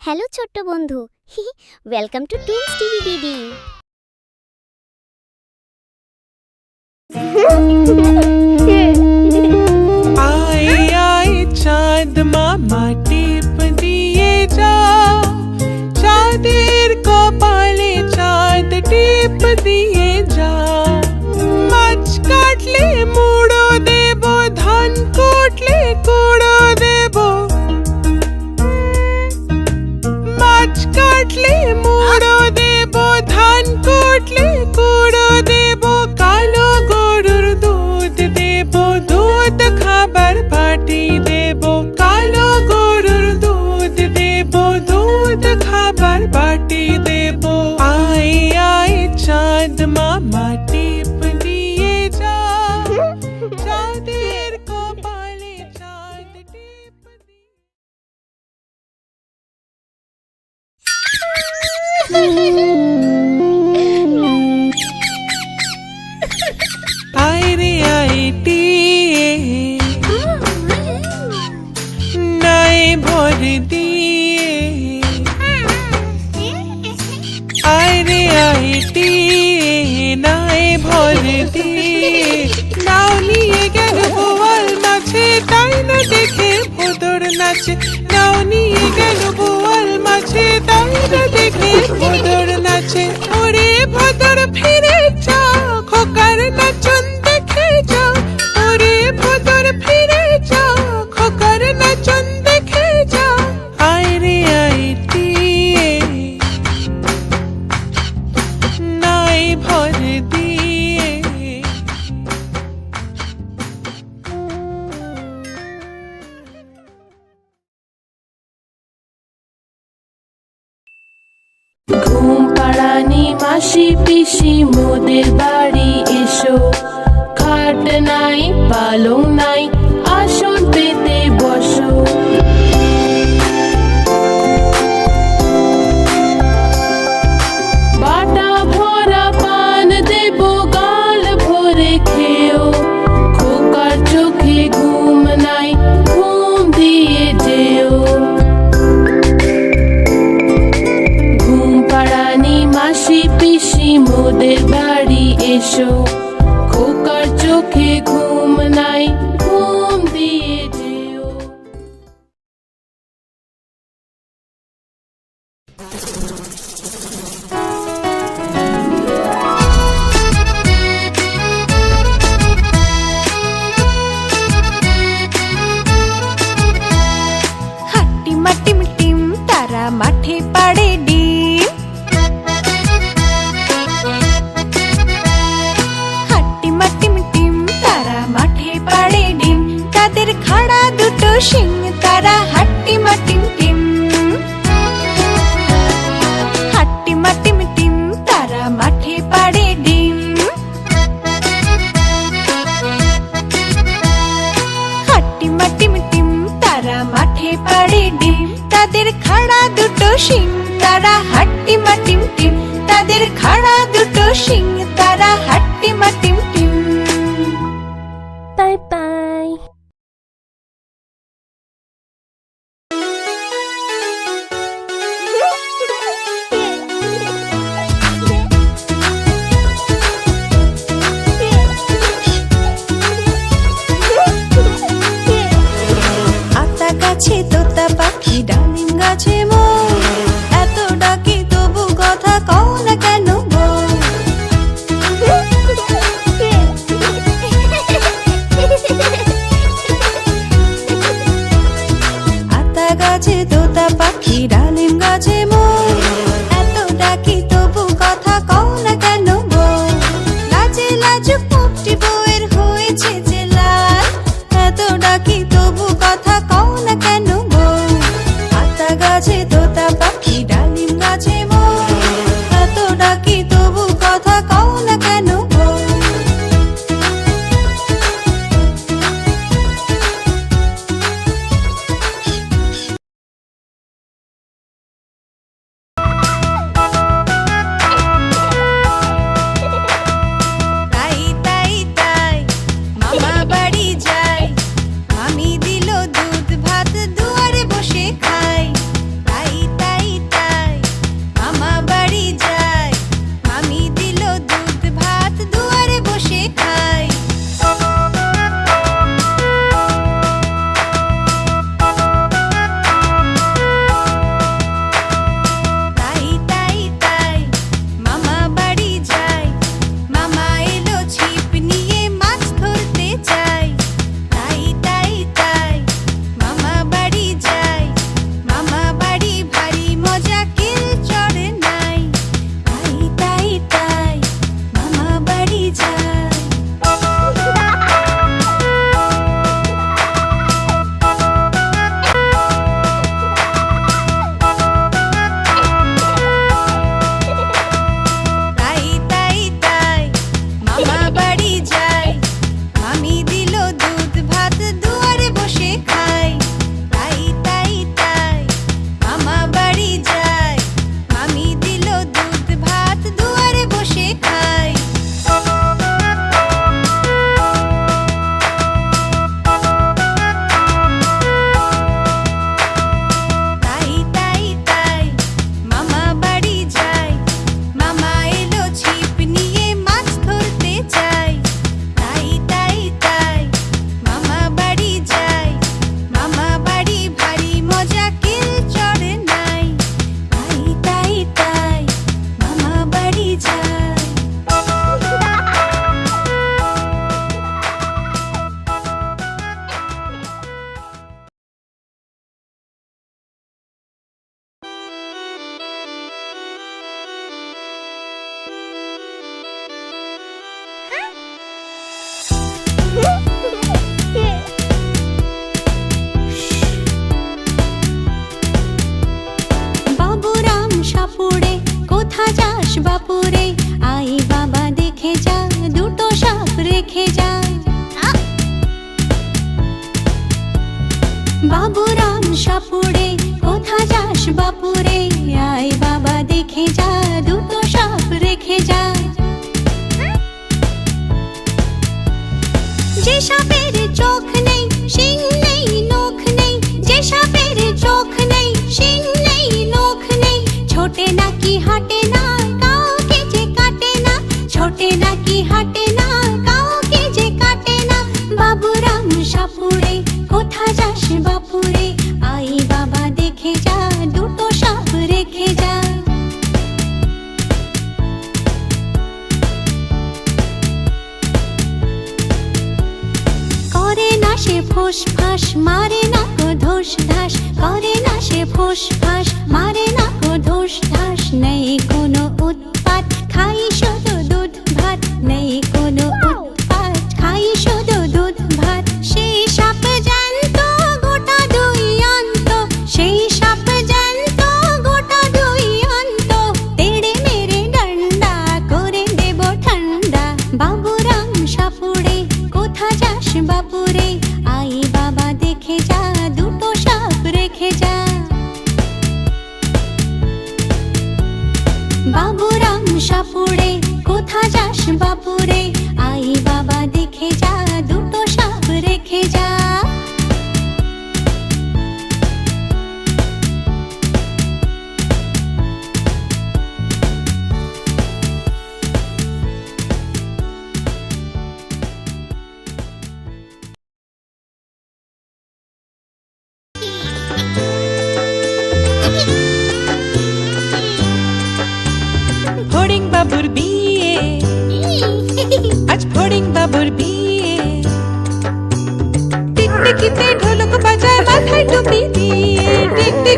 Hello ছোট্ট বন্ধু hi welcome to twins TV BD I আই চাঁদ মামা ভরে দিয়ে। নাও নিয়ে গেল বোয়াল মাছে, তাই না দেখে ভোদর নাচে। নাও নিয়ে গেল বোয়াল মাছে, তাই না দেখে ভোদর নাচে। ওরে ভোদর, ফিরে রানী মাসি পিসি মোদের বাড়ি এসো। খাট নাই পালং নাই বাড়ি এসো। সিং তারা হাট্টি মাটি যাস বাপুরে, আই বাবা দেখে যা, দুটো সাপ রেখে যা। বাবুরাম সাপুরে, কোথা যাস বাপুরে? আই বাবা দেখে যা, দুটো সাপ রেখে যা। যে সাপের চোখ নেই শিং নেই, নখ নেই। যে সাপের চোখ নেই শিং ছোটে নাকি হাঁটে না কাউকে যে কাটে না ছোটে নাকি হাঁটে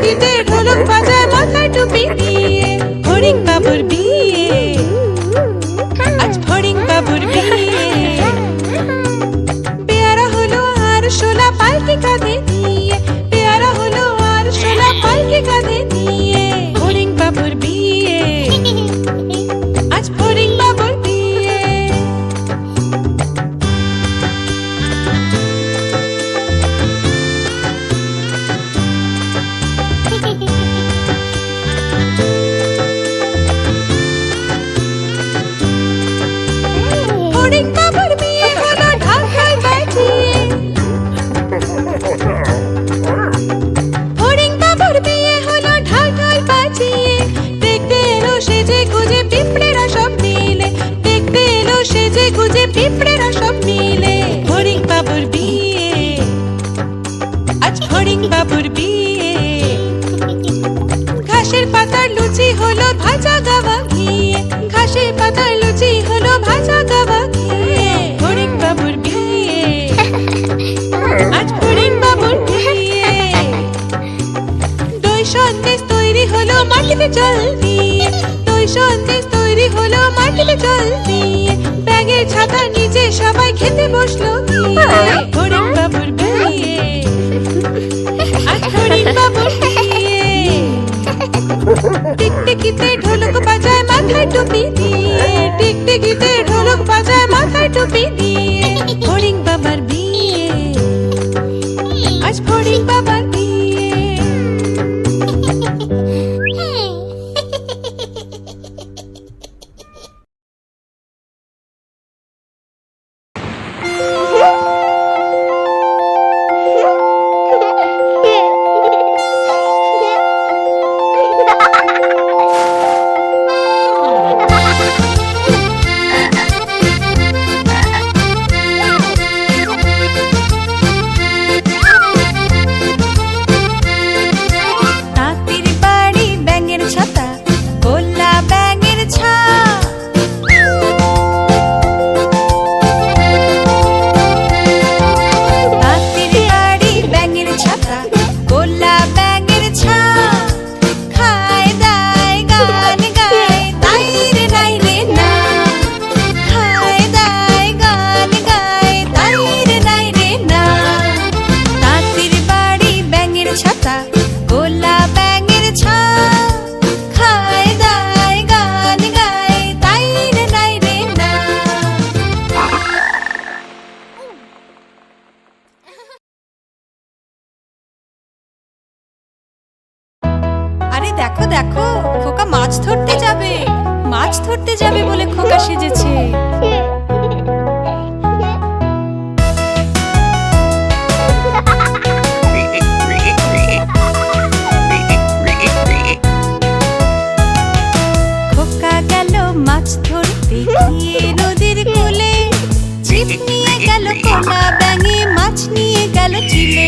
দিতে খেতে বসল হরিণ বাবুর বিয়ে। হরিণ বাবুর টিকটিকিতে ঢোলক বাজায় মাথায় টুপি দিয়ে। টিকটিকিতে ঢোলক বাজায় মাথায় টুপি দিয়ে। হরিণ সেজেছে। খোকা গেল মাছ ধরতে গিয়ে নদীর কূলে, ছিপ নিয়ে গেল কোনা ব্যাঙে মাছ নিয়ে গেল চিলে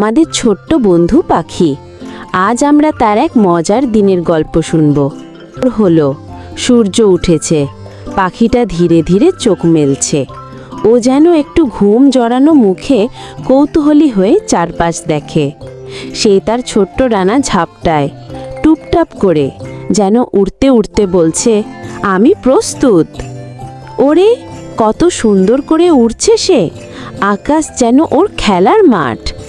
আমাদের ছোট্ট বন্ধু পাখি। আজ আমরা তার এক মজার দিনের গল্প শুনব। হলো, সূর্য উঠেছে। পাখিটা ধীরে ধীরে চোখ মেলছে। ও যেন একটু ঘুম জড়ানো মুখে কৌতূহলী হয়ে চারপাশ দেখে। সে তার ছোট্ট ডানা ঝাপটায়, টুপটাপ করে যেন উড়তে উড়তে বলছে, আমি প্রস্তুত। ওরে, কত সুন্দর করে উড়ছে সে। আকাশ যেন ওর খেলার মাঠ।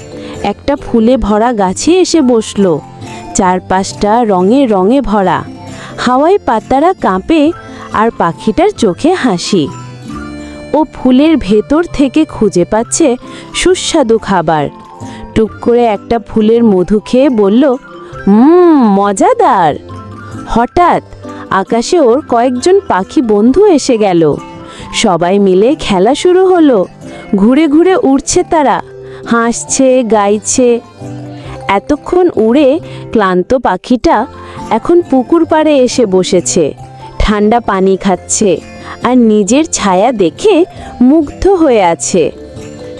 একটা ফুলে ভরা গাছে এসে বসল। চারপাশটা রঙে রঙে ভরা। হাওয়ায় পাতারা কাঁপে আর পাখিটার চোখে হাসি। ও ফুলের ভেতর থেকে খুঁজে পাচ্ছে সুস্বাদু খাবার। টুক করে একটা ফুলের মধু খেয়ে বলল, হুম, মজাদার। হঠাৎ আকাশে ওর কয়েকজন পাখি বন্ধু এসে গেল। সবাই মিলে খেলা শুরু হলো। ঘুরে ঘুরে উড়ছে তারা। হাসছে, গাইছে। এতক্ষণ উড়ে ক্লান্ত পাখিটা এখন পুকুর পাড়ে এসে বসেছে। ঠান্ডা পানি খাচ্ছে আর নিজের ছায়া দেখে মুগ্ধ হয়ে আছে।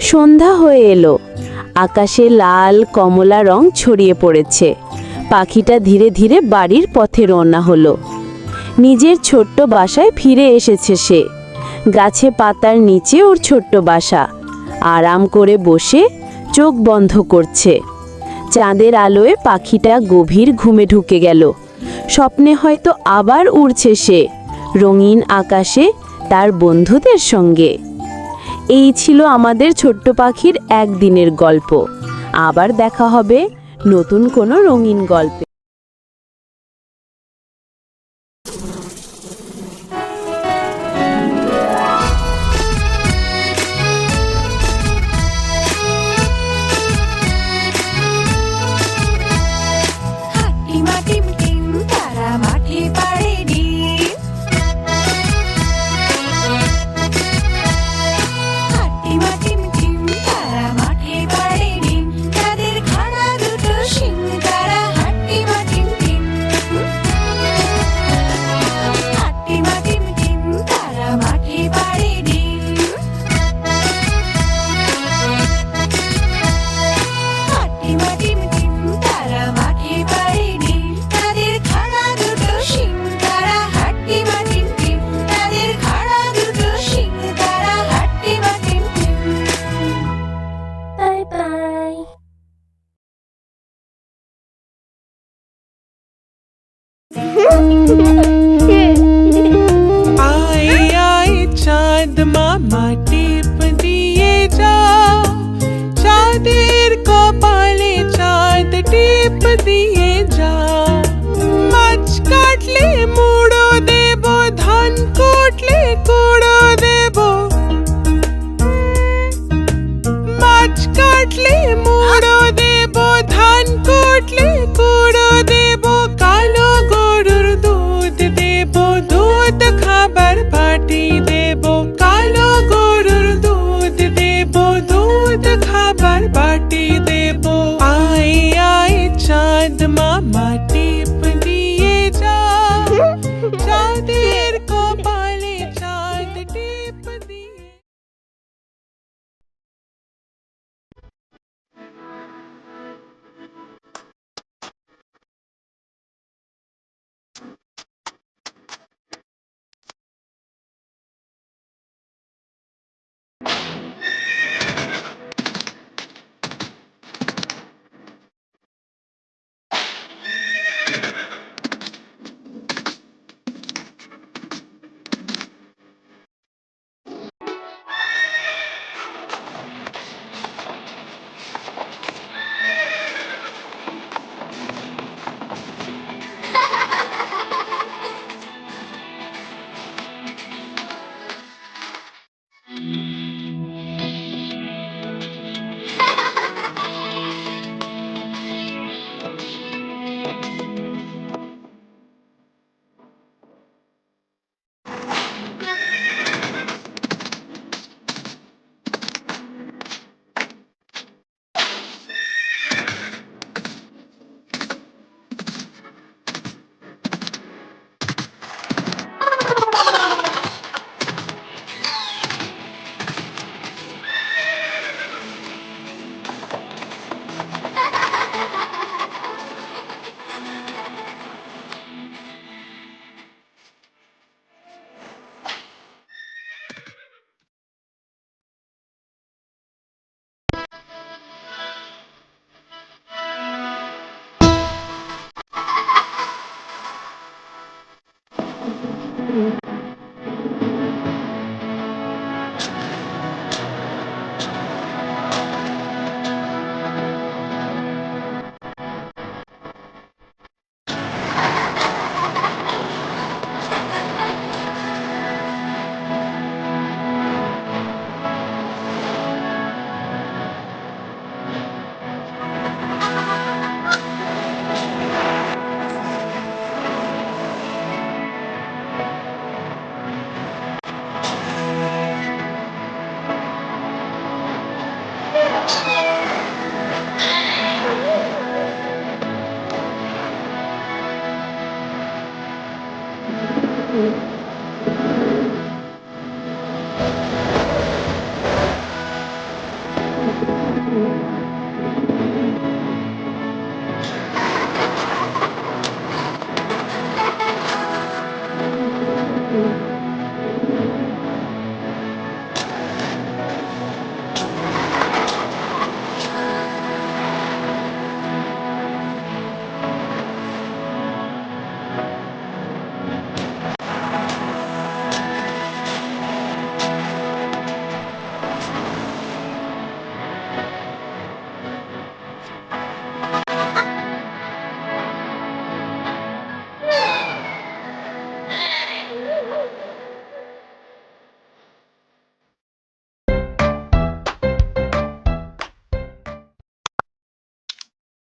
সন্ধ্যা হয়ে এলো। আকাশে লাল কমলা রং ছড়িয়ে পড়েছে। পাখিটা ধীরে ধীরে বাড়ির পথে রওনা হলো। নিজের ছোট্ট বাসায় ফিরে এসেছে সে। গাছে পাতার নিচে ওর ছোট্ট বাসা। আরাম করে বসে চোখ বন্ধ করছে। চাঁদের আলোয় পাখিটা গভীর ঘুমে ঢুকে গেল। স্বপ্নে হয়তো আবার উড়ছে সে রঙিন আকাশে তার বন্ধুদের সঙ্গে। এই ছিল আমাদের ছোট্ট পাখির একদিনের গল্প। আবার দেখা হবে নতুন কোনো রঙিন গল্পে। কাটলে মুড়ো দেব, ধান কাটলে কুড়ো দেব, কালো গরুর দুধ দেব, দুধ খাবার পাটি দেব